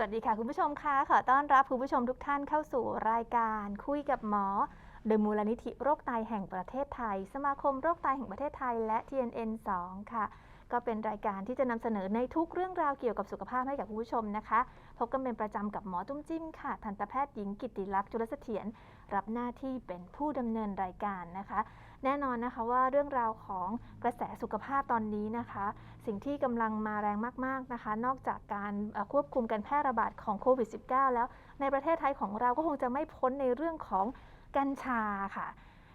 สวัสดีค่ะ คุณผู้ชมคะขอต้อนรับคุณผู้ชมทุกท่านเข้าสู่รายการคุยกับหมอ โดยมูลนิธิโรคไตแห่งประเทศไทย สมาคมโรคไตแห่งประเทศไทยและ TNN 2 ค่ะ ก็เป็นรายการที่จะนำเสนอในทุกเรื่องราวเกี่ยวกับสุขภาพให้กับคุณผู้ชมนะคะ พบกันเป็นประจำกับหมอตุ้มจิ้มค่ะ ทันตแพทย์หญิงกิติลักษณ์จุลเสถียรรับหน้าที่เป็นผู้ดำเนินรายการนะคะ แน่นอนนะคะว่าเรื่องราวของกระแสสุขภาพตอนนี้นะคะ สิ่งที่กำลังมาแรงมากๆนะคะ นอกจากการควบคุมการแพร่ระบาดของโควิด -19 แล้วในประเทศไทยของเราก็คงจะไม่พ้นในเรื่องของกัญชาค่ะ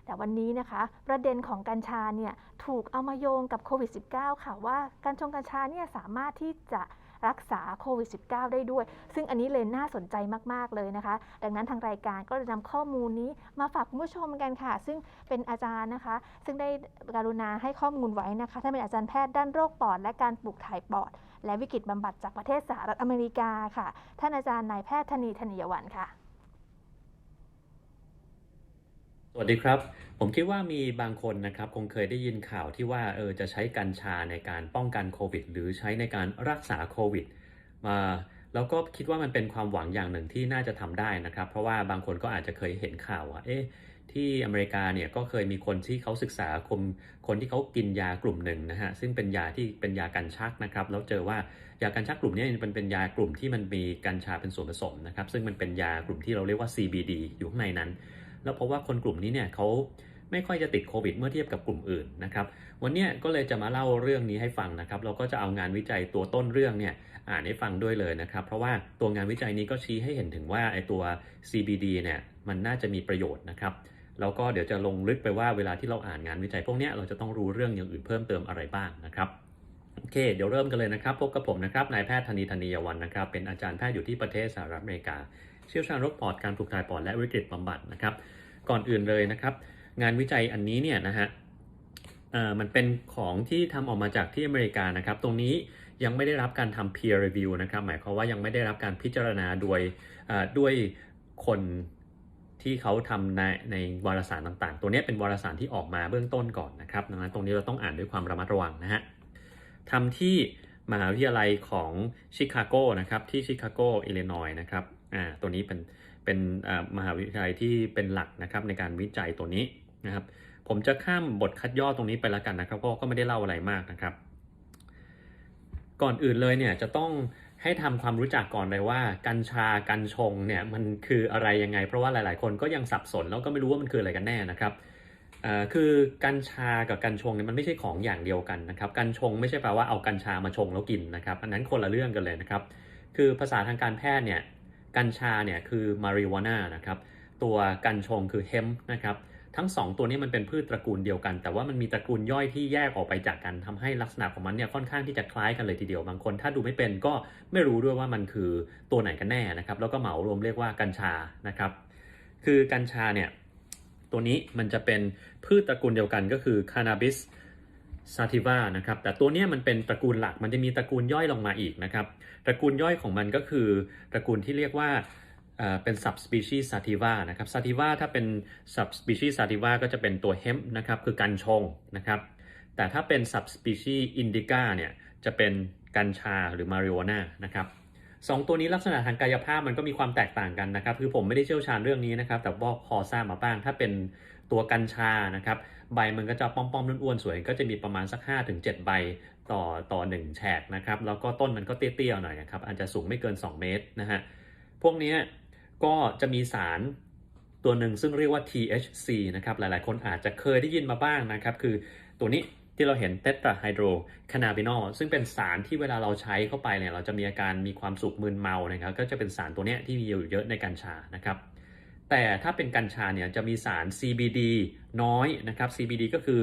แต่วันนี้นะคะ ประเด็นของกัญชาเนี่ยถูกเอามาโยงกับโควิด -19 ค่ะว่าการชงกัญชาเนี่ยสามารถที่จะ รักษาโควิด -19 ได้ด้วย ซึ่งอันนี้เลยน่าสนใจมาก ๆ เลยนะคะ ดังนั้นทางรายการก็จะนำข้อมูลนี้มาฝากคุณผู้ชมกันค่ะ ซึ่งเป็นอาจารย์นะคะ ซึ่งได้กรุณาให้ข้อมูลไว้นะคะท่านเป็นอาจารย์แพทย์ด้านโรคปอด และการปลูกถ่ายปอด และวิกฤตบำบัดจากประเทศสหรัฐอเมริกาค่ะ ท่านอาจารย์นายแพทย์ธนีธนิยวันค่ะ สวัสดีครับ ผมคิดว่ามีบางคนนะครับคงเคยได้ยินข่าวที่ว่าเออจะใช้กัญชาในการป้องกันโควิด หรือใช้ในการรักษาโควิดมาแล้วก็คิดว่ามันเป็นความหวังอย่างหนึ่งที่น่าจะทำได้นะครับ เพราะว่าบางคนก็อาจจะเคยเห็นข่าวว่าเอ๊ะที่อเมริกาเนี่ยก็เคยมีคนที่เขาศึกษาคนคนที่เขากินยากลุ่มหนึ่งนะฮะซึ่งเป็นยาที่เป็นยากันชักนะครับแล้วเจอว่ายากันชักกลุ่มนี้มันเป็นยากลุ่มที่มันมีกัญชาเป็นส่วนผสมนะครับซึ่งมันเป็นยากลุ่มที่เราเรียกว่า CBD อยู่ข้างในนั้น แล้วเพราะว่าคนกลุ่มนี้เนี่ยเขาไม่ค่อยจะติดโควิดเมื่อเทียบกับกลุ่มอื่นนะครับ วันนี้ก็เลยจะมาเล่าเรื่องนี้ให้ฟังนะครับ เราก็จะเอางานวิจัยตัวต้นเรื่องเนี่ยอ่านให้ฟังด้วยเลยนะครับ เพราะว่าตัวงานวิจัยนี้ก็ชี้ให้เห็นถึงว่าไอตัว CBD เนี่ยมันน่าจะมีประโยชน์นะครับแล้วก็เดี๋ยวจะลงลึกไปว่าเวลาที่เราอ่านงานวิจัยพวกนี้เราจะต้องรู้เรื่องอย่างอื่นเพิ่มเติมอะไรบ้างนะครับโอเค เดี๋ยวเริ่มกันเลยนะครับ พบกับผมนะครับนายแพทย์ธนีธนียวันนะครับ เป็นอาจารย์แพทย์อยู่ที่ประเทศสหรัฐอเมริกา ชี่ยวชาญโรคปอดการปลูกถ่ายปอดและวิกฤตบำบัดนะครับ ก่อนอื่นเลยนะครับ งานวิจัยอันนี้เนี่ยนะฮะมันเป็นของที่ทำออกมาจากที่อเมริกานะครับ ตรงนี้ยังไม่ได้รับการทำ peer review นะครับ หมายความว่ายังไม่ได้รับการพิจารณาโดยด้วยคนที่เขาทำในในวารสารต่างๆ ตัวนี้เป็นวารสารที่ออกมาเบื้องต้นก่อนนะครับ ดังนั้นตรงนี้เราต้องอ่านด้วยความระมัดระวังนะฮะทำที่มหาวิทยาลัยของชิคาโกนะครับที่ชิคาโก อิลลินอยส์นะครับ อ่าตัวนี้เป็นเป็นมหาวิทยาลัยที่เป็นหลักนะครับในการวิจัยตัวนี้นะครับผมจะข้ามบทคัดย่อตรงนี้ไปล้วกันนะครับเพราะก็ไม่ได้เล่าอะไรมากนะครับ ก่อนอื่นเลยเนี่ยจะต้องให้ทำความรู้จักก่อนเลยว่า กัญชากัญชงเนี่ยมันคืออะไรยังไง เพราะว่าหลาย ๆ คนก็ยังสับสนแล้วก็ไม่รู้ว่ามันคืออะไรกันแน่นะครับคือกัญชากับกัญชงเนี่ยมันไม่ใช่ของอย่างเดียวกันนะครับกัญชงไม่ใช่แปลว่าเอากัญชามาชงแล้วกินนะครับ อันนั้นคนละเรื่องกันเลยนะครับ คือภาษาทางการแพทย์เนี่ย กัญชาเนี่ยคือมาริวาน่านะครับ ตัวกัญชงคือเฮมนะครับ ทั้ง 2 ตัวนี้มันเป็นพืชตระกูลเดียวกัน แต่ว่ามันมีตระกูลย่อยที่แยกออกไปจากกันทำให้ลักษณะของมันเนี่ยค่อนข้างที่จะคล้ายกันเลยทีเดียว บางคน ถ้าดูไม่เป็นก็ไม่รู้ด้วยว่ามันคือตัวไหนกันแน่นะครับ แล้วก็เหมารวมเรียกว่ากัญชานะครับ คือกัญชาเนี่ยตัวนี้มันจะเป็นพืชตระกูลเดียวกันก็คือคานาบิส ซาติวานะครับแต่ตัวนี้มันเป็นตระกูลหลักมันจะมีตระกูลย่อยลงมาอีกนะครับตระกูลย่อยของมันก็คือตระกูลที่เรียกว่าเป็น subspecies sativa นะครับ sativa ถ้าเป็น subspecies sativa ก็จะเป็นตัว hemp นะครับ คือกัญชงนะครับ แต่ถ้าเป็น subspecies indica เนี่ย จะเป็นกัญชาหรือ marijuana นะครับสองตัวนี้ลักษณะทางกายภาพมันก็มีความแตกต่างกันนะครับ คือผมไม่ได้เชี่ยวชาญเรื่องนี้นะครับ แต่ว่าพอทราบมาบ้าง ถ้าเป็นตัวกัญชานะครับ ใบมันก็จะป้อมๆอ้วนๆสวย ก็จะมีประมาณสัก 5-7 ใบต่อต่อ 1 แฉกนะครับ แล้วก็ต้นมันก็เตี้ยๆหน่อยนะครับ อาจจะสูงไม่เกิน 2 เมตรนะฮะ พวกนี้ก็จะมีสารตัวหนึ่งซึ่งเรียกว่า THC นะครับ หลายๆ คนอาจจะเคยได้ยินมาบ้างนะครับ คือตัวนี้ที่เราเห็นเตตราไฮโดรคานาบินอลซึ่งเป็นสารที่เวลาเราใช้เข้าไปเนี่ยเราจะมีอาการมีความสุขมึนเมานะครับ ก็จะเป็นสารตัวนี้ที่มีอยู่เยอะในกัญชานะครับ แต่ถ้าเป็นกัญชาเนี่ยจะมีสาร CBD น้อยนะครับ CBD ก็คือ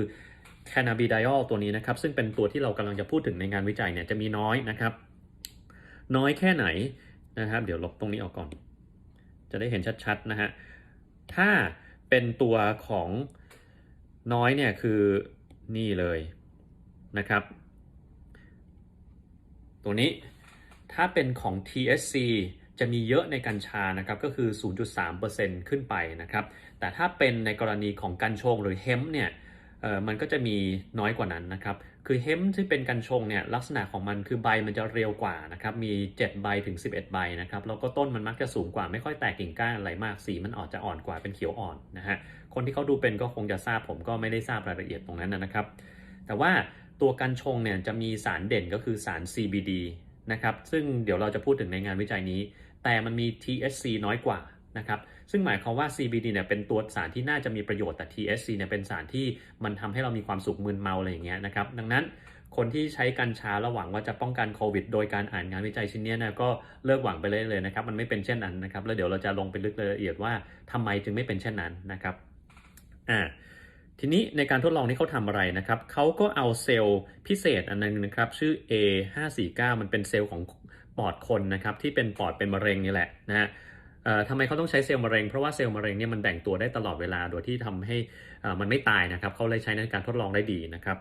c a n n a b i d i o l ตัวนี้นะครับ ซึ่งเป็นตัวที่เรากำลังจะพูดถึงในงานวิจัยเนี่ยจะมีน้อยนะครับ น้อยแค่ไหนนะครับ เดี๋ยวลบตรงนี้ออกก่อน จะได้เห็นชัดๆนะฮะถ้าเป็นตัวของน้อยเนี่ยคือนี่เลยนะครับ ตัวนี้ถ้าเป็นของ THC จะมีเยอะในกัญชานะครับก็คือ 0.3%ขึ้นไปนะครับ แต่ถ้าเป็นในกรณีของกัญชงหรือเฮมเนี่ยมันก็จะมีน้อยกว่านั้นนะครับ คือเฮมที่เป็นกัญชงเนี่ยลักษณะของมันคือใบมันจะเร็วกว่านะครับ มี 7 ใบถึง 11 ใบนะครับ แล้วก็ต้นมันมักจะสูงกว่าไม่ค่อยแตกกิ่งก้านอะไรมาก สีมันออกจะอ่อนกว่าเป็นเขียวอ่อนนะฮะ คนที่เขาดูเป็นก็คงจะทราบผมก็ไม่ได้ทราบรายละเอียดตรงนั้นนะครับ แต่ว่าตัวกัญชงเนี่ยจะมีสารเด่นก็คือสาร CBD นะครับ ซึ่งเดี๋ยวเราจะพูดถึงในงานวิจัยนี้ แต่มันมี THC น้อยกว่านะครับซึ่งหมายความว่า CBD เนี่ยเป็นตัวสารที่น่าจะมีประโยชน์แต่ THC เนี่ยเป็นสารที่มันทำให้เรามีความสุขมึนเมาอะไรอย่างเงี้ยนะครับดังนั้นคนที่ใช้กัญชาระหวังว่าจะป้องกันโควิด โดยการอ่านงานวิจัยชิ้นนี้นะก็เลิกหวังไปเลยเลยนะครับมันไม่เป็นเช่นนั้นนะครับแล้วเดี๋ยวเราจะลงไปลึกรายละเอียดว่าทำไมจึงไม่เป็นเช่นนั้นนะครับอ่าทีนี้ในการทดลองนี้เขาทำอะไรนะครับเขาก็เอาเซลล์พิเศษอันนึงนะครับชื่อ A549 มันเป็นเซลล์ของ ปอดคนนะครับที่เป็นปอดเป็นมะเร็งนี่แหละนะฮะทำไมเขาต้องใช้เซลล์มะเร็ง เพราะว่าเซลล์มะเร็งเนี่ยมันแบ่งตัวได้ตลอดเวลาโดยที่ทำให้มันไม่ตายนะครับเขาเลยใช้ในการทดลองได้ดีนะครับ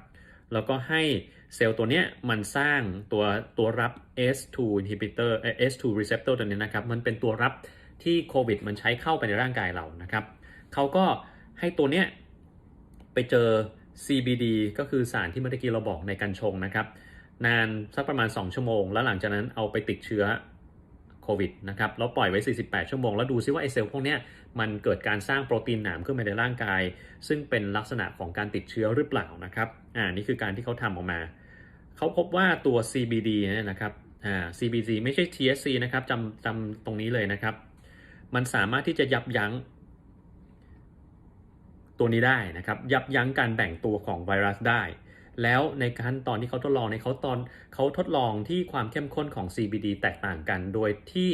แล้วก็ให้เซลล์ตัวเนี้ยมันสร้างตัวตัวรับ S2 inhibitor S2 receptor ตัวนี้นะครับมันเป็นตัวรับที่โควิดมันใช้เข้าไปในร่างกายเรานะครับเขาก็ให้ตัวเนี้ยไปเจอ CBD ก็คือสารที่เมื่อกี้เราบอกในกัญชงนะครับ นานสักประมาณ 2 ชั่วโมง แล้วหลังจากนั้นเอาไปติดเชื้อโควิดนะครับแล้วปล่อยไว้ 48 ชั่วโมง แล้วดูซิว่าไอเซลล์พวกนี้มันเกิดการสร้างโปรตีนหนามขึ้นมาในร่างกาย ซึ่งเป็นลักษณะของการติดเชื้อหรือเปล่านะครับอ่านี่คือการที่เขาทำออกมา เขาพบว่าตัว CBD เนี่ยนะครับอ่า CBD ไม่ใช่ THC นะครับจำจำตรงนี้เลยนะครับ มันสามารถที่จะยับยั้งตัวนี้ได้นะครับ ยับยั้งการแบ่งตัวของไวรัสได้ แล้วในขั้นตอนที่เขาทดลองในเขาตอนเขาทดลองที่ความเข้มข้นของ CBD แตกต่างกัน โดยที่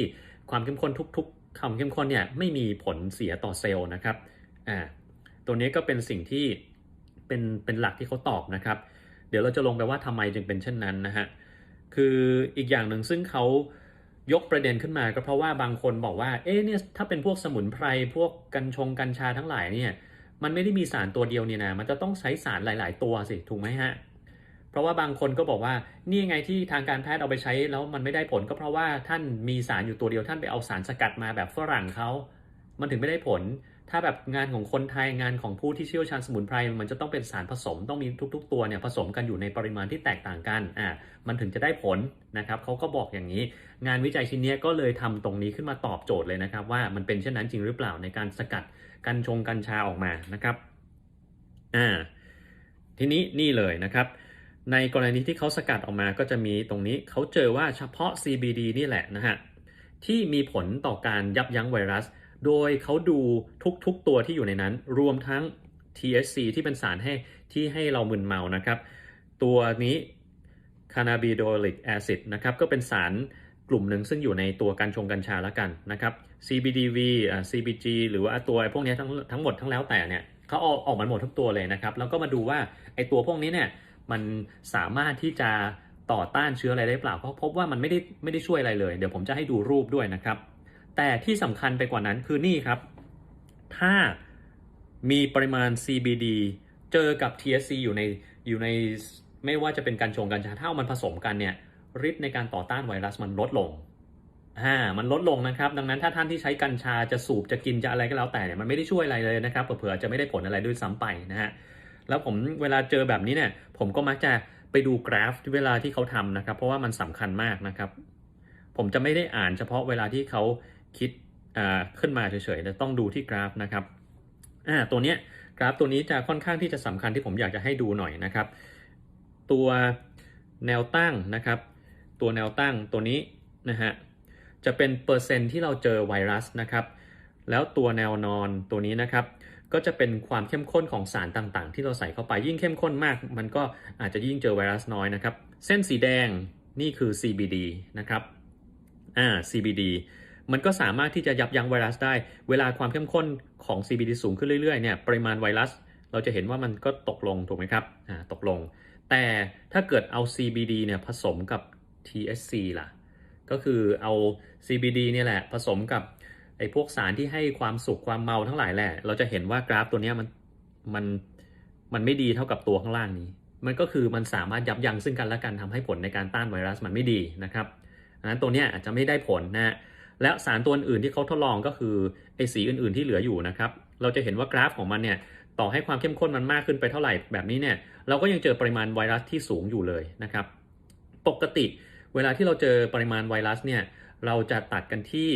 ความเข้มข้นทุกๆความเข้มข้นเนี่ยไม่มีผลเสียต่อเซลล์นะครับอ่าตัวนี้ก็เป็นสิ่งที่เป็นเป็นหลักที่เขาตอบนะครับ เดี๋ยวเราจะลงไปว่าทำไมจึงเป็นเช่นนั้นนะฮะคืออีกอย่างหนึ่งซึ่งเขายกประเด็นขึ้นมาก็เพราะว่าบางคนบอกว่าเอ๊ะเนี่ยถ้าเป็นพวกสมุนไพรพวกกัญชงกัญชาทั้งหลายเนี่ย มันไม่ได้มีสารตัวเดียวเนี่ยนะ มันจะต้องใช้สารหลาย ๆ ตัวสิถูกไหมฮะ เพราะว่าบางคนก็บอกว่านี่ไงที่ทางการแพทย์เอาไปใช้แล้วมันไม่ได้ผลก็เพราะว่าท่านมีสารอยู่ตัวเดียวท่านไปเอาสารสกัดมาแบบฝรั่งเขา มันถึงไม่ได้ผล ถ้าแบบงานของคนไทยงานของผู้ที่เชี่ยวชาญสมุนไพรมันจะต้องเป็นสารผสมต้องมีทุก ๆ ตัวเนี่ยผสมกันอยู่ในปริมาณที่แตกต่างกันอ่ามันถึงจะได้ผลนะครับเขาก็บอกอย่างนี้ งานวิจัยชิ้นนี้ก็เลยทำตรงนี้ขึ้นมาตอบโจทย์เลยนะครับ ว่ามันเป็นเช่นนั้นจริงหรือเปล่าในการสกัดกัญชงกัญชาออกมานะครับอ่าทีนี้นี่เลยนะครับในกรณีที่เขาสกัดออกมาก็จะมีตรงนี้เขาเจอว่าเฉพาะ CBD นี่แหละนะฮะที่มีผลต่อการยับยั้งไวรัส โดยเขาดูทุกๆตัวที่อยู่ในนั้น รวมทั้ง THC ที่เป็นสารให้ที่ให้เรามึนเมานะครับ ตัวนี้ cannabidolic acid นะครับก็เป็นสารกลุ่มหนึ่งซึ่งอยู่ในตัวกัญชงกัญชาแล้วกันนะครับ CBDV อ่า CBG หรือว่าตัวพวกนี้ทั้งทั้งหมดทั้งแล้วแต่เนี่ยเขาเอาออกมาหมดทุกตัวเลยนะครับ แล้วก็มาดูว่าไอ้ตัวพวกนี้เนี่ยมันสามารถที่จะต่อต้านเชื้ออะไรได้เปล่า เพราะพบว่ามันไม่ได้ไม่ได้ช่วยอะไรเลย เดี๋ยวผมจะให้ดูรูปด้วยนะครับ แต่ที่สำคัญไปกว่านั้นคือนี่ครับ ถ้ามีปริมาณ CBD เจอกับ THC อยู่ในอยู่ในไม่ว่าจะเป็นการชงกัญชาถ้าเอามันผสมกันเนี่ยฤทธิ์ในการต่อต้านไวรัสมันลดลงอ่ามันลดลงนะครับ ดังนั้นถ้าท่านที่ใช้กัญชาจะสูบจะกินจะอะไรก็แล้วแต่เนี่ยมันไม่ได้ช่วยอะไรเลยนะครับเผื่อจะไม่ได้ผลอะไรด้วยซ้ำไปนะฮะแล้วผมเวลาเจอแบบนี้เนี่ย ผมก็มักจะไปดูกราฟเวลาที่เขาทำนะครับ เพราะว่ามันสำคัญมากนะครับ ผมจะไม่ได้อ่านเฉพาะเวลาที่เขา คิดขึ้นมาเฉยๆแต่ต้องดูที่กราฟนะครับตัวนี้กราฟตัวนี้จะค่อนข้างที่จะสำคัญที่ผมอยากจะให้ดูหน่อยนะครับ ตัวแนวตั้งนะครับ ตัวแนวตั้งตัวนี้นะฮะจะเป็นเปอร์เซ็นต์ที่เราเจอไวรัสนะครับ แล้วตัวแนวนอนตัวนี้นะครับ ก็จะเป็นความเข้มข้นของสารต่างๆ ที่เราใส่เข้าไปยิ่งเข้มข้นมาก มันก็อาจจะยิ่งเจอไวรัสน้อยนะครับ เส้นสีแดงนี่คือ CBD นะครับอ่า CBD มันก็สามารถที่จะยับยั้งไวรัสได้ เวลาความเข้มข้นของ CBD สูงขึ้นเรื่อยๆเนี่ยปริมาณไวรัส เราจะเห็นว่ามันก็ตกลงถูกไหมครับอ่าตกลง แต่ถ้าเกิดเอา CBD เนี่ยผสมกับ THC ล่ะ ก็คือเอา CBD เนี่ยแหละ ผสมกับไอ้พวกสารที่ให้ความสุขความเมาทั้งหลายแหละ เราจะเห็นว่ากราฟตัวนี้มันมันมันไม่ดีเท่ากับตัวข้างล่างนี้ มันก็คือมันสามารถยับยั้งซึ่งกันและกันทำให้ผลในการต้านไวรัสมันไม่ดีนะครับดังนั้นตัวเนี้ยอาจจะไม่ได้ผลนะฮะ และสารตัวอื่นที่เขาทดลองก็คือไอ้สีอื่นๆที่เหลืออยู่นะครับ เราจะเห็นว่ากราฟของมันเนี่ยต่อให้ความเข้มข้นมันมากขึ้นไปเท่าไหร่แบบนี้เนี่ยเราก็ยังเจอปริมาณไวรัสที่สูงอยู่เลยนะครับ ปกติเวลาที่เราเจอปริมาณไวรัสเนี่ยเราจะตัดกันที่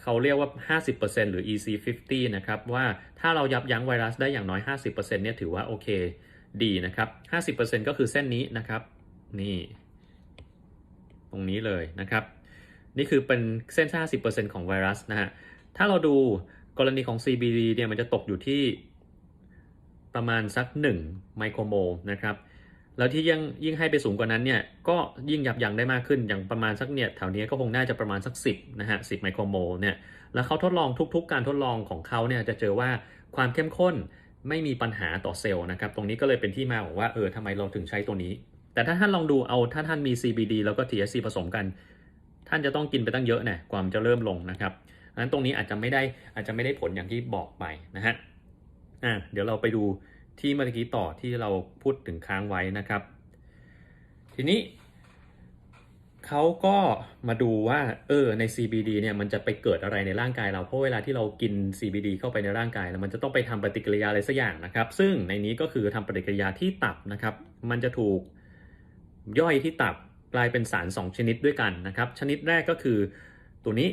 เขาเรียกว่า 50%หรือ EC50 นะครับว่าถ้าเรายับยั้งไวรัสได้อย่างน้อย 50%เนี่ยถือว่าโอเคดีนะครับ 50%ก็คือเส้นนี้นะครับ นี่ ตรงนี้เลยนะครับ นี่คือเป็นเส้น 50%ของไวรัสนะฮะ ถ้าเราดูกรณีของ CBD เนี่ยมันจะตกอยู่ที่ประมาณสัก 1 ไมโครโมลนะครับ แล้วที่ยังยิ่งให้ไปสูงกว่านั้นเนี่ย ก็ยิ่งยับยั้งได้มากขึ้น อย่างประมาณสักเนี่ยแถวนี้ก็คงน่าจะประมาณสัก 10นะฮะ10ไมโครโมลเนี่ย แล้วเขาทดลองทุก ๆ การทดลองของเขาเนี่ยจะเจอว่าความเข้มข้นไม่มีปัญหาต่อเซลล์นะครับ ตรงนี้ก็เลยเป็นที่มาของว่าเออทำไมเราถึงใช้ตัวนี้ แต่ถ้าท่านลองดูเอาถ้าท่านมี CBD แล้วก็ THC ผสมกัน ท่านจะต้องกินไปตั้งเยอะเนี่ยกว่ามจะเริ่มลงนะครับนั้นตรงนี้อาจจะไม่ได้อาจจะไม่ได้ผลอย่างที่บอกไปนะฮะอะเดี๋ยวเราไปดูที่เมื่อกี้ต่อที่เราพูดถึงค้างไว้นะครับ ทีนี้เขาก็มาดูว่าเออใน CBD เนี่ยมันจะไปเกิดอะไรในร่างกายเราเพราะเวลาที่เรากิน CBD เข้าไปในร่างกายแล้วมันจะต้องไปทำปฏิกิริยาอะไรสักอย่างนะครับ ซึ่งในนี้ก็คือทำปฏิกิริยาที่ตับนะครับ มันจะถูกย่อยที่ตับ กลายเป็นสาร 2 ชนิดด้วยกันนะครับ ชนิดแรกก็คือตัวนี้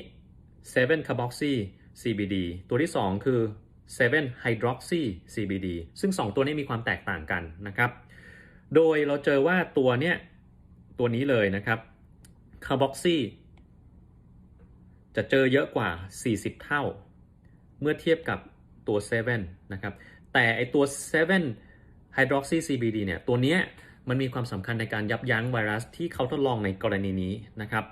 7 carboxy CBD ตัวที่ 2 คือ 7 hydroxy CBD ซึ่ง 2 ตัวนี้มีความแตกต่างกันนะครับ โดยเราเจอว่าตัวเนี้ยตัวนี้เลยนะครับ carboxy จะเจอเยอะกว่า 40 เท่า เมื่อเทียบกับตัว 7 นะครับ แต่ไอตัว 7 hydroxy CBD เนี่ย ตัวเนี้ย มันมีความสำคัญในการยับยั้งไวรัสที่เขาทดลองในกรณีนี้นะครับ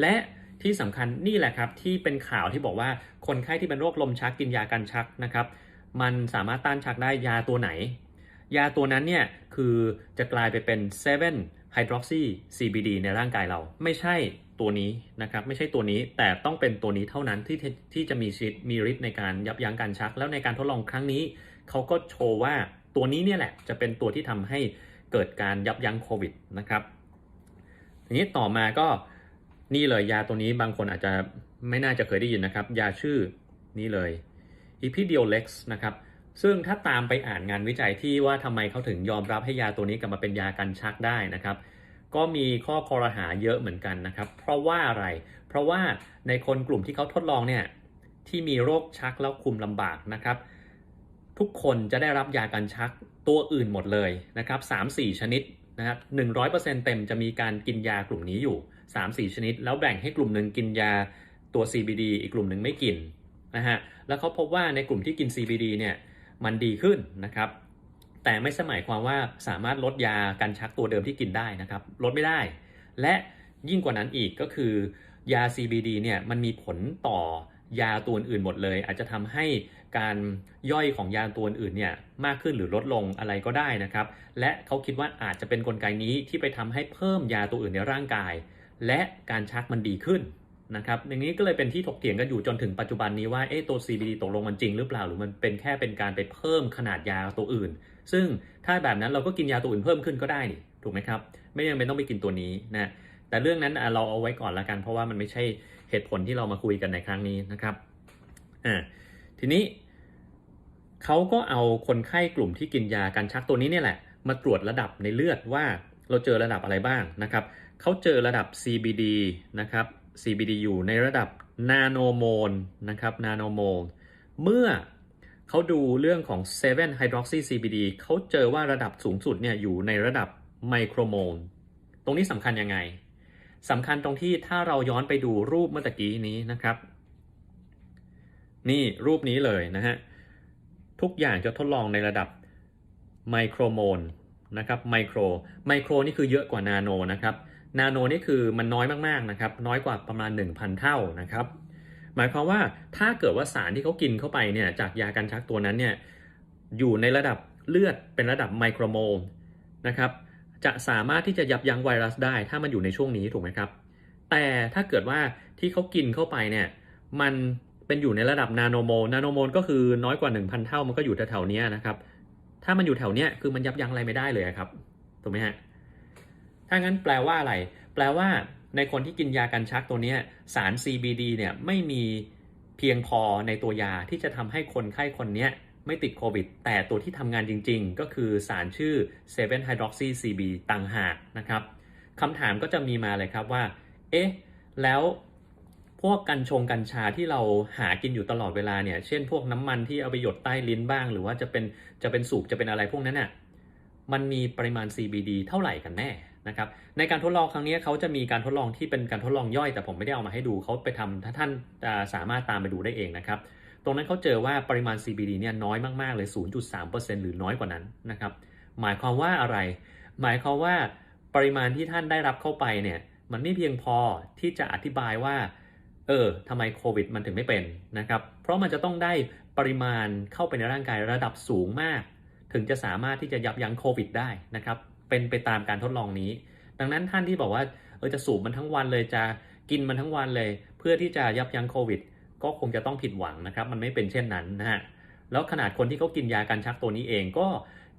และที่สำคัญนี่แหละครับที่เป็นข่าวที่บอกว่าคนไข้ที่เป็นโรคลมชักกินยากันชักนะครับ มันสามารถต้านชักได้ยาตัวไหน ยาตัวนั้นเนี่ยคือจะกลายไปเป็น7 hydroxy CBD ในร่างกายเรา ไม่ใช่ตัวนี้นะครับ ไม่ใช่ตัวนี้แต่ต้องเป็นตัวนี้เท่านั้นที่ที่จะมีฤทธิ์มีฤทธิ์ในการยับยั้งการชัก แล้วในการทดลองครั้งนี้ เขาก็โชว์ว่าตัวนี้เนี่ยแหละจะเป็นตัวที่ทำให้ เกิดการยับยั้งโควิดนะครับทีนี้ต่อมาก็นี่เลยยาตัวนี้บางคนอาจจะไม่น่าจะเคยได้ยินนะครับ ยาชื่อนี้เลย e p i d i o l e x นะครับซึ่งถ้าตามไปอ่านงานวิจัยที่ว่าทำไมเขาถึงยอมรับให้ยาตัวนี้กลับมาเป็นยากันชักได้นะครับ ก็มีข้อคอรหาเยอะเหมือนกันนะครับ เพราะว่าอะไร เพราะว่าในคนกลุ่มที่เขาทดลองเนี่ยที่มีโรคชักแล้วคุมลำบากนะครับ ทุกคนจะได้รับยากันชักตัวอื่นหมดเลยนะครับ3-4 ชนิดนะครับ100%เต็มจะมีการกินยากลุ่มนี้อยู่ 3-4 ชนิด แล้วแบ่งให้กลุ่มหนึ่งกินยาตัว CBD อีกกลุ่มหนึ่งไม่กินนะฮะแล้วเขาพบว่าในกลุ่มที่กิน CBD เนี่ยมันดีขึ้นนะครับแต่ไม่สมัยความว่าสามารถลดยากันชักตัวเดิมที่กินได้นะครับลดไม่ได้ และยิ่งกว่านั้นอีกก็คือยา CBD เนี่ยมันมีผลต่อยาตัวอื่นหมดเลย อาจจะทำให้ การย่อยของยาตัวอื่นเนี่ยมากขึ้นหรือลดลงอะไรก็ได้นะครับ และเขาคิดว่าอาจจะเป็นนกลไกนี้ที่ไปทำให้เพิ่มยาตัวอื่นในร่างกาย และการชักมันดีขึ้นนะครับอย่างนี้ก็เลยเป็นที่ถกเถียงกันอยู่จนถึงปัจจุบันนี้ว่าเอ๊ะตัว CBD ตกลงมันจริงหรือเปล่าหรือมันเป็นแค่เป็นการไปเพิ่มขนาดยาตัวอื่น ซึ่งถ้าแบบนั้นเราก็กินยาตัวอื่นเพิ่มขึ้นก็ได้นี่ถูกไหมครับไม่จำเป็นต้องไปกินตัวนี้นะแต่เรื่องนั้นเราเอาไว้ก่อนละกัน เพราะว่ามันไม่ใช่เหตุผลที่เรามาคุยกันในครั้งนี้นะครับอ่า ทีนี้เขาก็เอาคนไข้กลุ่มที่กินยากันชักตัวนี้เนี่ยแหละ มาตรวจระดับในเลือดว่าเราเจอระดับอะไรบ้างนะครับเขาเจอระดับ CBD นะครับ CBD อยู่ในระดับนาโนโมลนะครับนาโนโมลเมื่อเขาดูเรื่องของ 7 hydroxy CBD เขาเจอว่าระดับสูงสุดเนี่ยอยู่ในระดับไมโครโมล ตรงนี้สำคัญยังไงสำคัญตรงที่ถ้าเราย้อนไปดูรูปเมื่อตะกี้นี้นะครับ นี่รูปนี้เลยนะฮะ ทุกอย่างจะทดลองในระดับไมโครโมลนะครับไมโครไมโครนี่คือเยอะกว่านาโนนะครับนาโนนี่คือมันน้อยมากๆนะครับ น้อยกว่าประมาณ 1,000 เท่านะครับ หมายความว่าถ้าเกิดว่าสารที่เขากินเข้าไปเนี่ยจากยากันชักตัวนั้นเนี่ยอยู่ในระดับเลือดเป็นระดับไมโครโมลนะครับจะสามารถที่จะยับยั้งไวรัสได้ ถ้ามันอยู่ในช่วงนี้ถูกไหมครับ แต่ถ้าเกิดว่าที่เขากินเข้าไปเนี่ยมัน เป็นอยู่ในระดับนาโนโมลนาโนโมลก็คือน้อยกว่า 1,000 เท่ามันก็อยู่แถวๆนี้นะครับ ถ้ามันอยู่แถวเนี้ยคือมันยับยั้งอะไรไม่ได้เลยครับถูกไหมฮะถ้างั้นแปลว่าอะไร แปลว่าในคนที่กินยากันชักตัวนี้สาร CBD เนี่ยไม่มีเพียงพอในตัวยาที่จะทำให้คนไข้คนนี้ไม่ติดโควิด แต่ตัวที่ทำงานจริงๆ ก็คือสารชื่อ 7 hydroxy CB ต่างหากนะครับคำถามก็จะมีมาเลยครับว่า เอ๊ะ แล้ว พวกกัญชงกัญชาที่เราหากินอยู่ตลอดเวลาเนี่ย เช่นพวกน้ำมันที่เอาไปหยดใต้ลิ้นบ้าง หรือว่าจะเป็นจะเป็นสูบจะเป็นอะไรพวกนั้นน่ะ มันมีปริมาณ CBD เท่าไหร่กันแน่นะครับ ในการทดลองครั้งนี้เขาจะมีการทดลองที่เป็นการทดลองย่อยแต่ผมไม่ได้เอามาให้ดูเขาไปทำถ้าท่านสามารถตามไปดูได้เองนะครับ ตรงนั้นเขาเจอว่าปริมาณ CBD เนี่ยน้อยมากๆเลย 0.3%หรือน้อยกว่านั้นนะครับ หมายความว่าอะไร หมายความว่าปริมาณที่ท่านได้รับเข้าไปเนี่ยมันไม่เพียงพอที่จะอธิบายว่า เออทำไมโควิดมันถึงไม่เป็นนะครับ เพราะมันจะต้องได้ปริมาณเข้าไปในร่างกายระดับสูงมาก ถึงจะสามารถที่จะยับยั้งโควิดได้นะครับ เป็นไปตามการทดลองนี้ ดังนั้นท่านที่บอกว่าเออจะสูบมันทั้งวันเลยจะกินมันทั้งวันเลย เพื่อที่จะยับยั้งโควิด ก็คงจะต้องผิดหวังนะครับ มันไม่เป็นเช่นนั้นนะฮะแล้วขนาดคนที่เขากินยากันชักตัวนี้เองก็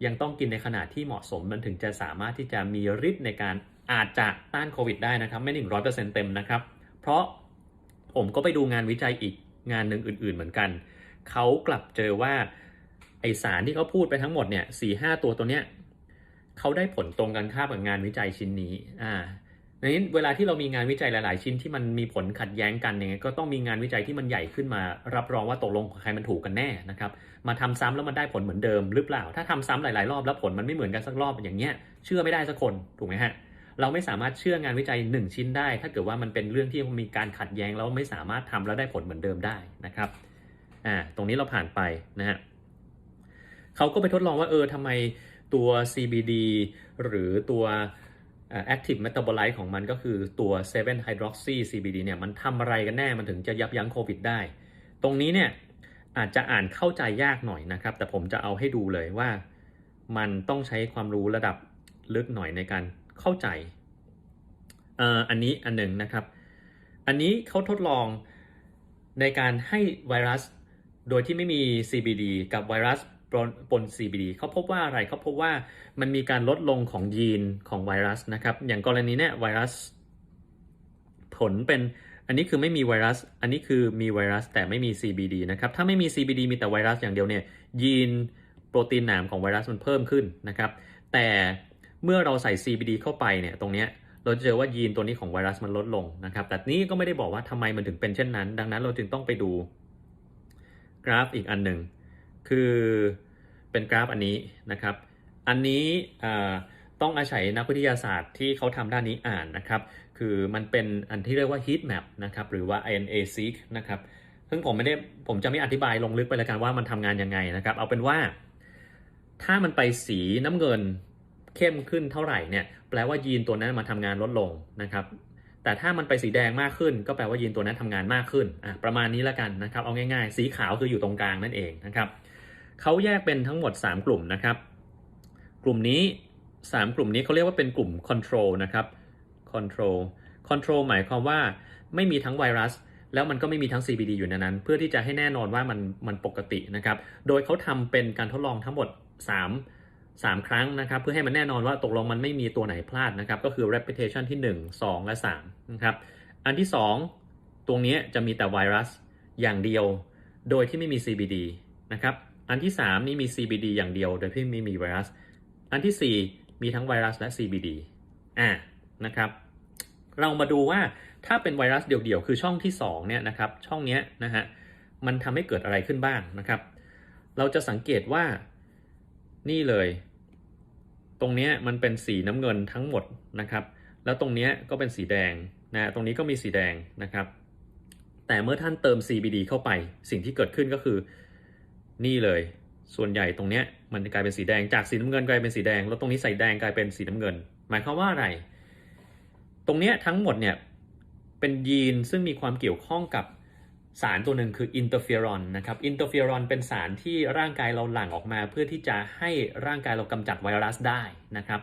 ยังต้องกินในขนาดที่เหมาะสมมันถึงจะสามารถที่จะมีฤทธิ์ในการอาจจะต้านโควิดได้นะครับ ไม่หนึ่งร้อยเปอร์เซ็นต์เต็มนะครับ เพราะ ผมก็ไปดูงานวิจัยอีกงานหนึ่งอื่น ๆ เหมือนกัน เขากลับเจอว่าไอสารที่เขาพูดไปทั้งหมดเนี่ยสี่ห้าตัวตัวเนี้ยเขาได้ผลตรงกันข้ามกับงานวิจัยชิ้นนี้ อ่าดังนั้นเวลาที่เรามีงานวิจัยหลาย ๆ ชิ้นที่มันมีผลขัดแย้งกันเนี่ยก็ต้องมีงานวิจัยที่มันใหญ่ขึ้นมา รับรองว่าตกลงของใครมันถูกกันแน่นะครับ มาทำซ้ำแล้วมันได้ผลเหมือนเดิมหรือเปล่า ถ้าทำซ้ำหลาย ๆ รอบแล้วผลมันไม่เหมือนกันสักรอบอย่างเงี้ยเชื่อไม่ได้สักคนถูกไหมฮะ เราไม่สามารถเชื่องานวิจัย 1 ชิ้นได้ ถ้าเกิดว่ามันเป็นเรื่องที่มีการขัดแย้งแล้วไม่สามารถทำแล้วได้ผลเหมือนเดิมได้นะครับอ่าตรงนี้เราผ่านไปนะฮะเขาก็ไปทดลองว่าเออทำไมตัว CBD หรือตัว active metabolite ของมันก็คือตัว 7 hydroxy CBD เนี่ยมันทำอะไรกันแน่มันถึงจะยับยั้งโควิดได้ ตรงนี้เนี่ยอาจจะอ่านเข้าใจยากหน่อยนะครับ แต่ผมจะเอาให้ดูเลยว่ามันต้องใช้ความรู้ระดับลึกหน่อยในการ เข้าใจอันนี้อันหนึ่งนะครับ อันนี้เขาทดลองในการให้ไวรัสโดยที่ไม่มี CBD กับไวรัสปนปน CBD เขาพบว่าอะไรเขาพบว่ามันมีการลดลงของยีนของไวรัสนะครับ อย่างกรณีเนี้ยไวรัสผลเป็นอันนี้คือไม่มีไวรัส อันนี้คือมีไวรัสแต่ไม่มี CBD นะครับ ถ้าไม่มี CBD มีแต่ไวรัสอย่างเดียวเนี่ยยีนโปรตีนหนามของไวรัสมันเพิ่มขึ้นนะครับ แต่ เมื่อเราใส่ CBD เข้าไปเนี่ยตรงเนี้ยเราจะเจอว่ายีนตัวนี้ของไวรัสมันลดลงนะครับ แต่นี้ก็ไม่ได้บอกว่าทำไมมันถึงเป็นเช่นนั้น ดังนั้นเราจึงต้องไปดูกราฟอีกอันหนึ่งคือเป็นกราฟอันนี้นะครับ อันนี้ต้องอาศัยนักวิทยาศาสตร์ที่เขาทำด้านนี้อ่านนะครับ คือมันเป็นอันที่เรียกว่า heat map นะครับ หรือว่า INA-seq นะครับ ซึ่งผมไม่ได้ผมจะไม่อธิบายลงลึกไปเลยกันว่ามันทำงานยังไงนะครับ เอาเป็นว่า ถ้ามันไปสีน้ำเงิน เข้มขึ้นเท่าไหร่เนี่ยแปลว่ายีนตัวนั้นมาทำงานลดลงนะครับแต่ถ้ามันไปสีแดงมากขึ้น ก็แปลว่ายีนตัวนั้นทำงานมากขึ้นอะประมาณนี้ล้วกันนะครับเอาง่ายๆ สีขาวคืออยู่ตรงกลางนั่นเองนะครับเขาแยกเป็นทั้งหมด 3 กลุ่มนะครับ กลุ่มนี้ 3 กลุ่มนี้เขาเรียกว่าเป็นกลุ่ม control นะครับ control control หมายความว่าไม่มีทั้งไวรัส แล้วมันก็ไม่มีทั้ง CBD อยู่ในนั้น เพื่อที่จะให้แน่นอนว่ามันมันปกตินะครับ โดยเขาทำเป็นการทดลองทั้งหมด 3 3 ครั้งนะครับเพื่อให้มันแน่นอนว่าตกลงมันไม่มีตัวไหนพลาดนะครับก็คือ repetition ที่ 1 2 และ3นะครับอันที่ 2 ตรงนี้จะมีแต่ไวรัสอย่างเดียว โดยที่ไม่มี CBD นะครับอันที่ 3 นี่มี CBD อย่างเดียว โดยที่ไม่มีไวรัส อันที่ 4 มีทั้งไวรัสและ CBD อ่านะครับเรามาดูว่าถ้าเป็นไวรัสเดี่ยวๆ คือช่องที่2เนี่ยนะครับช่องนี้นะฮะมันทำให้เกิดอะไรขึ้นบ้างนะครับ เราจะสังเกตว่านี่เลย ตรงนี้มันเป็นสีน้ำเงินทั้งหมดนะครับ แล้วตรงนี้ก็เป็นสีแดงนะตรงนี้ก็มีสีแดงนะครับ แต่เมื่อท่านเติม CBD เข้าไป สิ่งที่เกิดขึ้นก็คือนี่เลย ส่วนใหญ่ตรงนี้มันกลายเป็นสีแดงจากสีน้ำเงินกลายเป็นสีแดง แล้วตรงนี้ใส่แดงกลายเป็นสีน้ำเงิน หมายความว่าอะไร ตรงนี้ทั้งหมดเนี่ยเป็นยีนซึ่งมีความเกี่ยวข้องกับ สารตัวหนึ่งคืออินเตอร์เฟียรอนนะครับอินเตอร์เฟียรอนเป็นสารที่ร่างกายเราหลั่งออกมา เพื่อที่จะให้ร่างกายเรากำจัดไวรัสได้นะครับ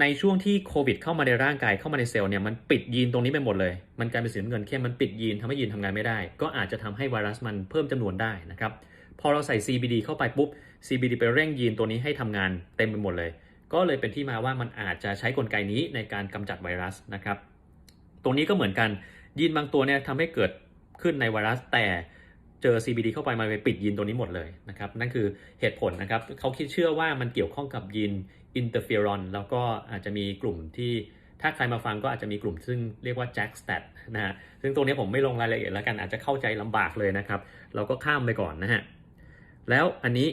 ในช่วงที่โควิดเข้ามาในร่างกายเข้ามาในเซลล์เนี่ยมันปิดยีนตรงนี้ไปหมดเลย มันกลายเป็นสีน้ำเงินเข้มมันปิดยีนทำให้ยีนทำงานไม่ได้ ก็อาจจะทำให้ไวรัสมันเพิ่มจำนวนได้นะครับพอเราใส่ CBD เข้าไปปุ๊บ CBD ไปเร่งยีนตัวนี้ให้ทำงานเต็มไปหมดเลย ก็เลยเป็นที่มาว่ามันอาจจะใช้กลไกนี้ในการกำจัดไวรัสนะครับ ตรงนี้ก็เหมือนกันยีนบางตัวเนี่ยทำให้เกิด ขึ้นในไวรัสแต่เจอ CBD เข้าไปมันไปปิดยีนตัวนี้หมดเลยนะครับนั่นคือเหตุผลนะครับเขาคิดเชื่อว่ามันเกี่ยวข้องกับยีนอินเตอร์เฟอรอนแล้วก็อาจจะมีกลุ่มที่ถ้าใครมาฟังก็อาจจะมีกลุ่มซึ่งเรียกว่า Jack Stat นะฮะซึ่งตรงนี้ผมไม่ลงรายละเอียดแล้วกันอาจจะเข้าใจลำบากเลยนะครับ เราก็ข้ามไปก่อนนะฮะแล้วอันนี้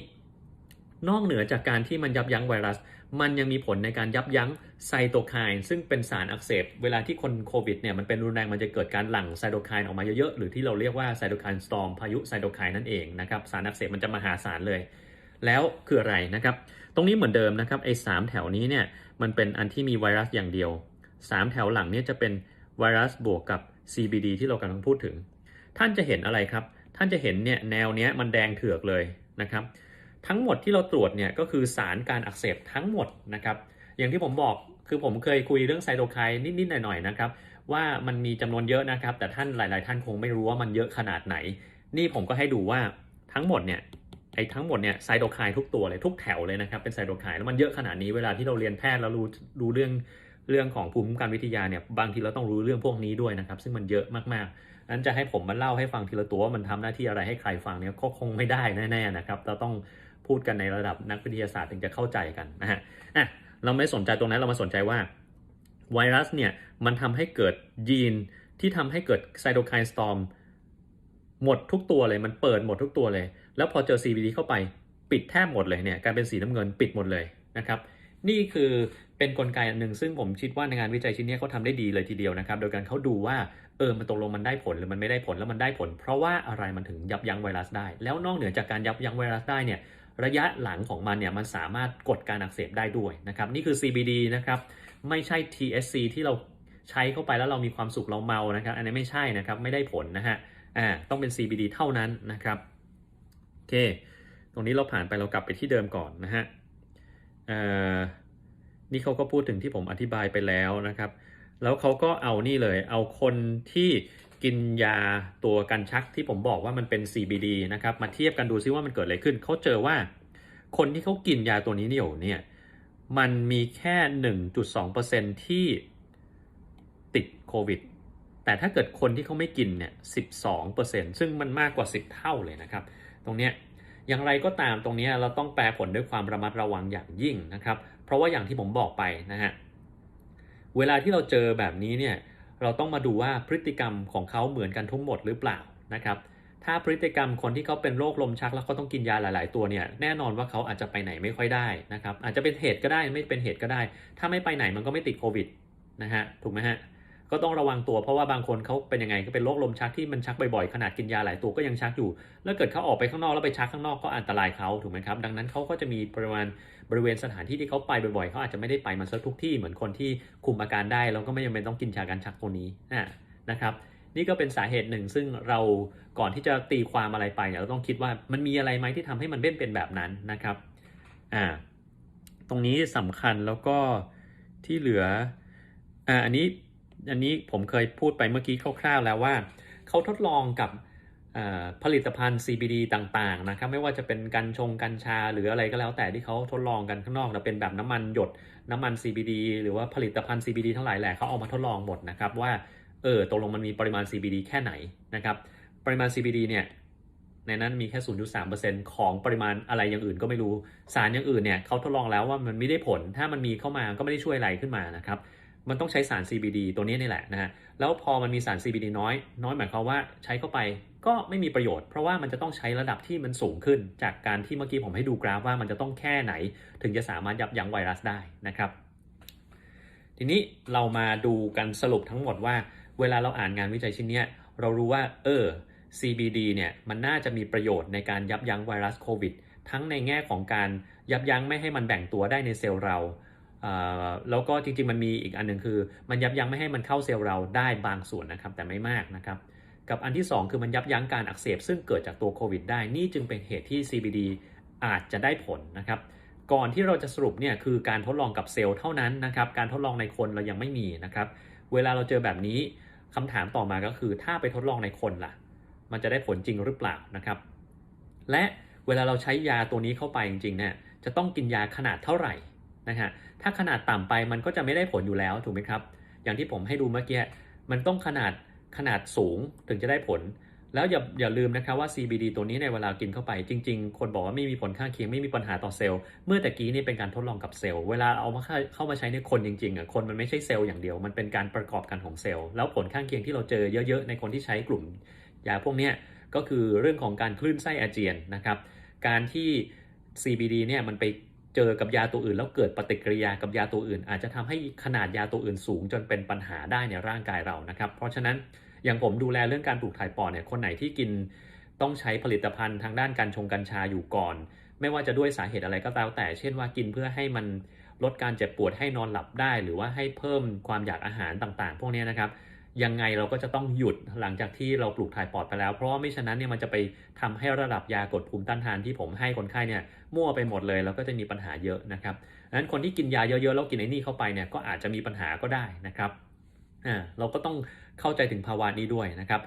นอกเหนือจากการที่มันยับยั้งไวรัส มันยังมีผลในการยับยั้งไซโตไคน์ซึ่งเป็นสารอักเสบ เวลาที่คนโควิดเนี่ยมันเป็นรุนแรงมันจะเกิดการหลั่งไซโตไคน์ออกมาเยอะๆ หรือที่เราเรียกว่าไซโตไคน์สตอมพายุไซโตไคน์นั่นเองนะครับสารอักเสบมันจะมหาศาลเลย แล้วคืออะไรนะครับ ตรงนี้เหมือนเดิมนะครับไอ้สามแถวนี้เนี่ยมันเป็นอันที่มีไวรัสอย่างเดียว 3 แถวหลังเนี่ยจะเป็นไวรัสบวกกับ CBD ที่เรากำลังพูดถึง ท่านจะเห็นอะไรครับ ท่านจะเห็นเนี่ยแนวเนี้ยมันแดงเถือกเลยนะครับ ทั้งหมดที่เราตรวจเนี่ยก็คือสารการอักเสบทั้งหมดนะครับอย่างที่ผมบอกคือผมเคยคุยเรื่องไซโตไคน์นิดๆหน่อยๆนะครับว่ามันมีจำนวนเยอะนะครับ แต่ท่านหลาย ๆ ท่านคงไม่รู้ว่ามันเยอะขนาดไหน นี่ผมก็ให้ดูว่าทั้งหมดเนี่ยไอ้ทั้งหมดเนี่ยไซโตไคน์ทุกตัวเลยทุกแถวเลยนะครับเป็นไซโตไคน์แล้วมันเยอะขนาดนี้เวลาที่เราเรียนแพทย์แล้วรู้รู้เรื่องเรื่องของภูมิคุ้มกันวิทยาเนี่ยบางทีเราต้องรู้เรื่องพวกนี้ด้วยนะครับ ซึ่งมันเยอะมากๆนั้นจะให้ผมมาเล่าให้ฟังทีละตัวว่ามันทำหน้าที่อะไรให้ใครฟังเนี่ยก็คงไม่ได้แน่ๆนะครับเราต้อง พูดกันในระดับนักวิทยาศาสตร์ถึงจะเข้าใจกันนะฮะอะเราไม่สนใจตรงนั้นเรามาสนใจว่าไวรัสเนี่ยมันทำให้เกิดยีนที่ทำให้เกิดไซโตไคน์สตอมหมดทุกตัวเลยมันเปิดหมดทุกตัวเลย แล้วพอเจอ CBD เข้าไปปิดแทบหมดเลยเนี่ยกลายเป็นสีน้ำเงินปิดหมดเลยนะครับนี่คือเป็นนกลไกอันหนึ่งซึ่งผมคิดว่าในงานวิจัยชิ้นนี้เขาทำได้ดีเลยทีเดียวนะครับ โดยการเขาดูว่าเออมันตกลงมันได้ผลหรือมันไม่ได้ผลแล้วมันได้ผล เพราะว่าอะไรมันถึงยับยั้งไวรัสได้ แล้วนอกเหนือจากการยับยั้งไวรัสได้เนี่ย ระยะหลังของมันเนี่ยมันสามารถกดการอักเสบได้ด้วยนะครับนี่คือ CBD นะครับไม่ใช่ THC ที่เราใช้เข้าไปแล้วเรามีความสุขเราเมานะครับ อันนี้ไม่ใช่นะครับไม่ได้ผลนะฮะอ่าต้องเป็น CBD เท่านั้นนะครับโอเค ตรงนี้เราผ่านไปเรากลับไปที่เดิมก่อนนะฮะอ่านี่เขาก็พูดถึงที่ผมอธิบายไปแล้วนะครับ แล้วเขาก็เอานี่เลยเอาคนที่ กินยาตัวกันชักที่ผมบอกว่ามันเป็น CBD นะครับ มาเทียบกันดูซิว่ามันเกิดอะไรขึ้น เขาเจอว่าคนที่เขากินยาตัวนี้เนี่ยเนี่ยมันมีแค่ 1.2%ที่ติดโควิด แต่ถ้าเกิดคนที่เขาไม่กินเนี่ย 12%ซึ่งมันมากกว่า 10 เท่าเลยนะครับ ตรงเนี้ยอย่างไรก็ตามตรงนี้เราต้องแปลผลด้วยความระมัดระวังอย่างยิ่งนะครับ เพราะว่าอย่างที่ผมบอกไปนะฮะ เวลาที่เราเจอแบบนี้เนี่ย เราต้องมาดูว่าพฤติกรรมของเขาเหมือนกันทั้งหมดหรือเปล่านะครับถ้าพฤติกรรมคนที่เขาเป็นโรคลมชักแล้วเขาต้องกินยาหลาย ๆ ตัวเนี่ยแน่นอนว่าเขาอาจจะไปไหนไม่ค่อยได้นะครับอาจจะเป็นเหตุก็ได้ไม่เป็นเหตุก็ได้ ถ้าไม่ไปไหนมันก็ไม่ติดโควิดนะฮะถูกไหมฮะก็ต้องระวังตัวเพราะว่าบางคนเขาเป็นยังไงก็เป็นโรคลมชักที่มันชักบ่อยๆขนาดกินยาหลายตัวก็ยังชักอยู่ แล้วเกิดเขาออกไปข้างนอกแล้วไปชักข้างนอกก็อันตรายเขาถูกไหมครับดังนั้นเขาก็จะมีปริมาณ บริเวณสถานที่ที่เขาไปบ่อยๆเขาอาจจะไม่ได้ไปมาซะทุกที่เหมือนคนที่คุมอาการได้แล้วก็ไม่จำเป็นต้องกินยาการชักตัวนี้นะครับนี่ก็เป็นสาเหตุหนึ่งซึ่งเราก่อนที่จะตีความอะไรไปเนี่ยเราต้องคิดว่ามันมีอะไรไหมที่ทำให้มันเป็นเป็นแบบนั้นนะครับอ่าตรงนี้สำคัญแล้วก็ที่เหลืออ่าอันนี้อันนี้ผมเคยพูดไปเมื่อกี้คร่าวๆแล้วว่าเขาทดลองกับ ผลิตภัณฑ์ CBD ต่างๆนะครับไม่ว่าจะเป็นกัญชงกัญชา หรืออะไรก็แล้วแต่ที่เขาทดลองกันข้างนอกแต่เป็นแบบน้ำมันหยดน้ำมัน CBD หรือว่าผลิตภัณฑ์ CBD ทั้งหลายแหละเขาเอามาทดลองหมดนะครับว่าเออตกลงมันมีปริมาณ CBD แค่ไหนนะครับปริมาณ CBD เนี่ยในนั้นมีแค่ 0.3%ของปริมาณอะไรอย่างอื่นก็ไม่รู้สารอย่างอื่นเนี่ยเขาทดลองแล้วว่ามันไม่ได้ผลถ้ามันมีเข้ามาก็ไม่ได้ช่วยอะไรขึ้นมานะครับมันต้องใช้สาร CBD ตัวนี้นี่แหละนะฮะแล้วพอมันมีสาร CBD น้อย น้อยหมายความว่าใช้เข้าไป ก็ไม่มีประโยชน์ เพราะว่ามันจะต้องใช้ระดับที่มันสูงขึ้น จากการที่เมื่อกี้ผมให้ดูกราฟว่ามันจะต้องแค่ไหน ถึงจะสามารถยับยั้งไวรัสได้นะครับ ทีนี้เรามาดูกันสรุปทั้งหมดว่า เวลาเราอ่านงานวิจัยชิ้นนี้เรารู้ว่าเออ CBD เนี่ยมันน่าจะมีประโยชน์ในการยับยั้งไวรัสโควิดทั้งในแง่ของการยับยั้งไม่ให้มันแบ่งตัวได้ในเซลล์เราแล้วก็จริงๆมันมีอีกอันหนึ่งคือ มันยับยั้งไม่ให้มันเข้าเซลล์เราได้บางส่วนนะครับแต่ไม่มากนะครับ กับอันที่ 2 คือมันยับยั้งการอักเสบซึ่งเกิดจากตัวโควิดได้ นี่จึงเป็นเหตุที่ CBD อาจจะได้ผลนะครับ ก่อนที่เราจะสรุปเนี่ยคือการทดลองกับเซลล์เท่านั้นนะครับ การทดลองในคนเรายังไม่มีนะครับ เวลาเราเจอแบบนี้คำถามต่อมาก็คือ ถ้าไปทดลองในคนล่ะ มันจะได้ผลจริงหรือเปล่านะครับ และเวลาเราใช้ยาตัวนี้เข้าไปจริงๆเนี่ย จะต้องกินยาขนาดเท่าไหร่นะฮะ ถ้าขนาดต่ำไปมันก็จะไม่ได้ผลอยู่แล้วถูกไหมครับ อย่างที่ผมให้ดูเมื่อกี้ มันต้องขนาด ขนาดสูงถึงจะได้ผล แล้วอย่าอย่าลืมนะครับว่า CBD ตัวนี้ในเวลากินเข้าไป จริง ๆ คนบอกว่าไม่มีผลข้างเคียงไม่มีปัญหาต่อเซลล์เมื่อตะกี้นี่เป็นการทดลองกับเซลล์เวลาเอามาเข้าขามาใช้ในคนจริงๆอะคนมันไม่ใช่เซลล์อย่างเดียว มันเป็นการประกอบกันของเซลล์แล้วผลข้างเคียงที่เราเจอเยอะๆในคนที่ใช้กลุ่มยาพวกเนี้ยก็คือเรื่องของการคลื่นไส้อาเจียนนะครับการที่ CBD เนี่ยมันไปเจอกับยาตัวอื่น แล้วเกิดปฏิกิริยากับยาตัวอื่น อาจจะทำให้ขนาดยาตัวอื่นสูงจนเป็นปัญหาได้ในร่างกายเรานะครับ เพราะฉะนั้น อย่างผมดูแลเรื่องการปลูกถ่ายปอดเนี่ยคนไหนที่กินต้องใช้ผลิตภัณฑ์ทางด้านการชงกัญชาอยู่ก่อน ไม่ว่าจะด้วยสาเหตุอะไรก็ตามแต่ เช่นว่ากินเพื่อให้มันลดการเจ็บปวดให้นอนหลับได้ หรือว่าให้เพิ่มความอยากอาหารต่างๆ พวกนี้นะครับยังไงเราก็จะต้องหยุดหลังจากที่เราปลูกถ่ายปอดไปแล้ว เพราะว่าไม่ฉะนั้นเนี่ยมันจะไปทำให้ระดับยากดภูมิต้านทานที่ผมให้คนไข้เนี่ยมั่วไปหมดเลยแล้วก็จะมีปัญหาเยอะนะครับดังนั้นคนที่กินยาเยอะๆแล้วกินไอ้นี่เข้าไปเนี่ยก็อาจจะมีปัญหาก็ได้นะครับอ่าเราก็ต้อง เข้าใจถึงภาวะนี้ด้วยนะครับ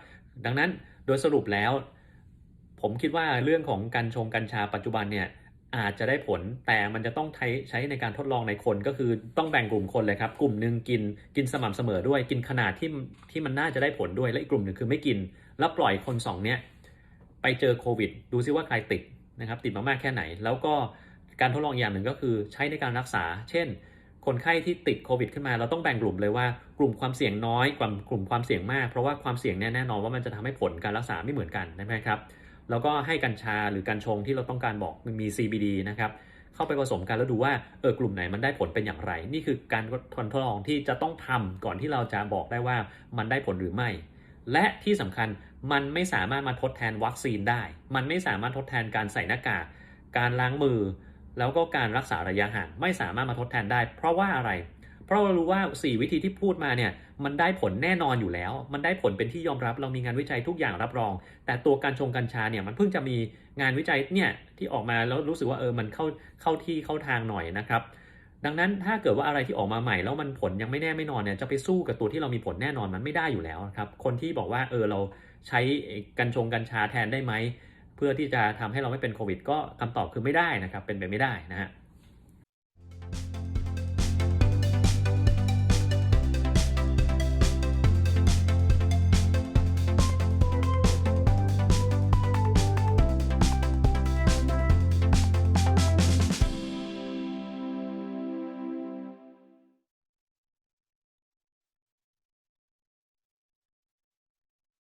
ดังนั้นโดยสรุปแล้ว ผมคิดว่าเรื่องของการชงกัญชาปัจจุบันเนี่ยอาจจะได้ผลแต่มันจะต้องใช้ใช้ในการทดลองในคนก็คือต้องแบ่งกลุ่มคนเลยครับ กลุ่มหนึ่งกินกินสม่ำเสมอด้วยกินขนาดที่ที่มันน่าจะได้ผลด้วยและอีกกลุ่มหนึ่งคือไม่กิน แล้วปล่อยคนสองเนี้ยไปเจอโควิด ดูซิว่าใครติดนะครับติดมามากแค่ไหน แล้วก็การทดลองอย่างหนึ่งก็คือใช้ในการรักษา เช่น คนไข้ที่ติดโควิดขึ้นมาเราต้องแบ่งกลุ่มเลยว่ากลุ่มความเสี่ยงน้อยกว่ากลุ่มความเสี่ยงมาก เพราะว่าความเสี่ยงเนี่ยแน่นอนว่ามันจะทำให้ผลการรักษาไม่เหมือนกันใช่ไหมครับแล้วก็ให้กัญชาหรือกัญชงที่เราต้องการบอกมันมี CBD นะครับเข้าไปผสมกันแล้วดูว่าเออกลุ่มไหนมันได้ผลเป็นอย่างไร นี่คือการทดลองที่จะต้องทำก่อนที่เราจะบอกได้ว่ามันได้ผลหรือไม่ และที่สำคัญมันไม่สามารถมาทดแทนวัคซีนได้ มันไม่สามารถทดแทนการใส่หน้ากากการล้างมือ แล้วก็การรักษาระยะห่างไม่สามารถมาทดแทนได้ เพราะว่าอะไร เพราะเรารู้ว่า 4 วิธีที่พูดมาเนี่ยมันได้ผลแน่นอนอยู่แล้ว มันได้ผลเป็นที่ยอมรับเรามีงานวิจัยทุกอย่างรับรอง แต่ตัวการชงกัญชาเนี่ยมันเพิ่งจะมีงานวิจัยเนี่ยที่ออกมาแล้วรู้สึกว่าเออมันเข้าเข้าที่เข้าทางหน่อยนะครับดังนั้นถ้าเกิดว่าอะไรที่ออกมาใหม่แล้วมันผลยังไม่แน่ไม่นอนเนี่ยจะไปสู้กับตัวที่เรามีผลแน่นอนมันไม่ได้อยู่แล้วครับคนที่บอกว่าเออเราใช้กัญชงกัญชาแทนได้ไหม เพื่อที่จะทำให้เราไม่เป็นโควิด ก็คำตอบคือไม่ได้นะครับ เป็นไปไม่ได้นะฮะ